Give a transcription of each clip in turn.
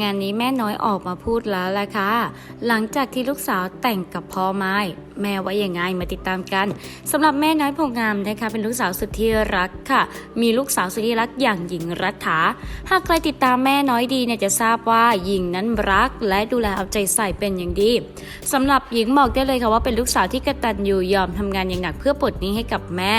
งานนี้แม่น้อยออกมาพูดแล้วล่ะค่ะ หลังจากที่ลูกสาวแต่งกับพ่อไม้ แม่ว่ายังไงมาติดตามกันสำหรับแม่น้อยโพงามนะคะเป็นลูกสาวสุดที่รักค่ะ มีลูกสาวสุดที่รักอย่างหญิงรัฐา หากใครติดตามแม่น้อยดีเนี่ยจะทราบว่าหญิงนั้นรักและดูแลเอาใจใส่เป็นอย่างดีสำหรับหญิงบอกได้เลยค่ะว่าเป็นลูกสาวที่กตัญญูยอมทำงานอย่างหนักเพื่อปลดหนี้ให้กับแม่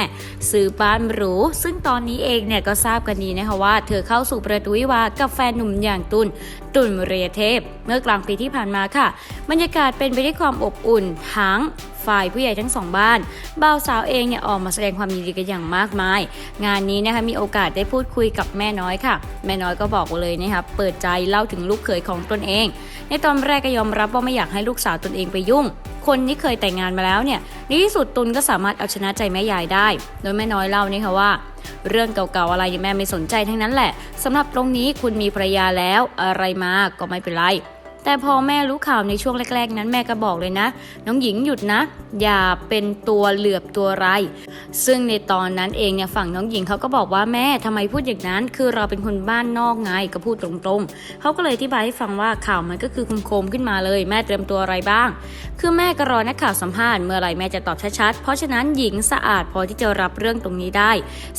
ซื้อบ้านหรู ซึ่งตอนนี้เองเนี่ยก็ทราบกันดีนะคะว่า เธอเข้าสู่ประตูวิวากับแฟนหนุ่มอย่างตุลตุลเรียเทพ เมื่อกลางปีที่ผ่านมาค่ะ บรรยากาศเป็นไปด้วยความอบอุ่นทั้ง ฝ่ายผู้ใหญ่ทั้งสองบ้านบ่าวสาวเองเนี่ยออกมาแสดงความยินดีกันอย่างมากมาย งานนี้นะคะมีโอกาสได้พูดคุยกับแม่น้อยค่ะ แม่น้อยก็บอกเลยนะคะเปิดใจเล่าถึงลูกเขยของตนเอง ในตอนแรกก็ยอมรับว่าไม่อยากให้ลูกสาวตนเองไปยุ่งคนที่เคยแต่งงานมาแล้วเนี่ยในที่สุดตุลก็สามารถเอาชนะใจแม่ยายได้ โดยแม่น้อยเล่านี่ค่ะว่า เรื่องเก่าๆอะไรแม่ไม่สนใจทั้งนั้นแหละสำหรับตรงนี้คุณมีภรรยาแล้วอะไรมาก็ไม่เป็นไร แต่พอแม่รู้ข่าวในช่วงแรก ๆ นั้นแม่ก็บอกเลยนะ น้องหญิงหยุดนะ อย่าเป็นตัวเหลือบตัวไร ซึ่งในตอนนั้นเองเนี่ยฝั่งน้องหญิงเขาก็บอกว่าแม่ทำไมพูดอย่างนั้น คือเราเป็นคนบ้านนอกไงก็พูดตรงๆเขาก็เลยอธิบายให้ฟังว่าข่าวมันก็คือโคมๆขึ้นมาเลย แม่เตรียมตัวอะไรบ้าง คือแม่ก็รอนักข่าวสัมภาษณ์เมื่อไหร่แม่จะตอบชัดๆเพราะฉะนั้นหญิงสะอาดพอที่จะรับเรื่องตรงนี้ได้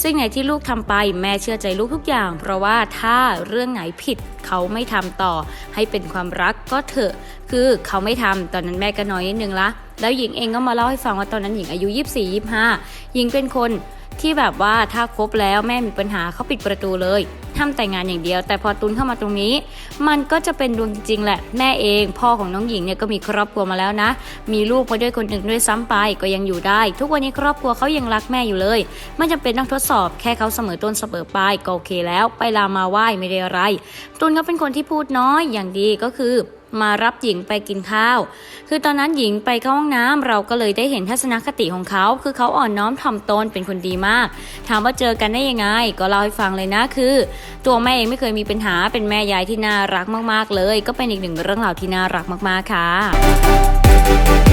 ซึ่งไหนที่ลูกทำไปแม่เชื่อใจลูกทุกอย่าง เพราะว่าถ้าเรื่องไหนผิดเขาไม่ทำต่อให้เป็นความรักก็เถอะ คือเขาไม่ทำตอนนั้นแม่ก็น้อยนิดนึงละ แล้วหญิงเองก็มาเล่าให้ฟังว่าตอนนั้นหญิงอายุ 24 25หญิงเป็นคน ที่แบบว่าถ้าคบแล้วแม่มีปัญหาเขาปิดประตูเลยทำแต่งงานอย่างเดียว แต่พอตุนเข้ามาตรงนี้ มันก็จะเป็นดวงจริงแหละแม่เอง พ่อของน้องหญิงเนี่ยก็มีครอบครัวมาแล้วนะ มีลูกมาด้วยคนหนึ่งด้วยซ้ำไปก็ยังอยู่ได้ ทุกวันนี้ครอบครัวเขายังรักแม่อยู่เลยไม่จำเป็นต้องทดสอบแค่เขาเสมอต้นเสมอปลายก็โอเคแล้ว ไปลามาไหว้ไม่ได้อะไร ตุนเขาเป็นคนที่พูดน้อยอย่างดีก็คือ มารับหญิงไปกินข้าว คือตอนนั้นหญิงไปเข้าห้องน้ำเราก็เลยได้เห็นทัศนคติของเขา คือเขาอ่อนน้อมถ่อมตนเป็นคนดีมาก ถามว่าเจอกันได้ยังไง ก็เล่าให้ฟังเลยนะคือ ตัวแม่เองไม่เคยมีปัญหาเป็นแม่ยายที่น่ารักมาก ๆ เลย ก็เป็นอีกหนึ่งเรื่องราวที่น่ารักมาก ๆ ค่ะ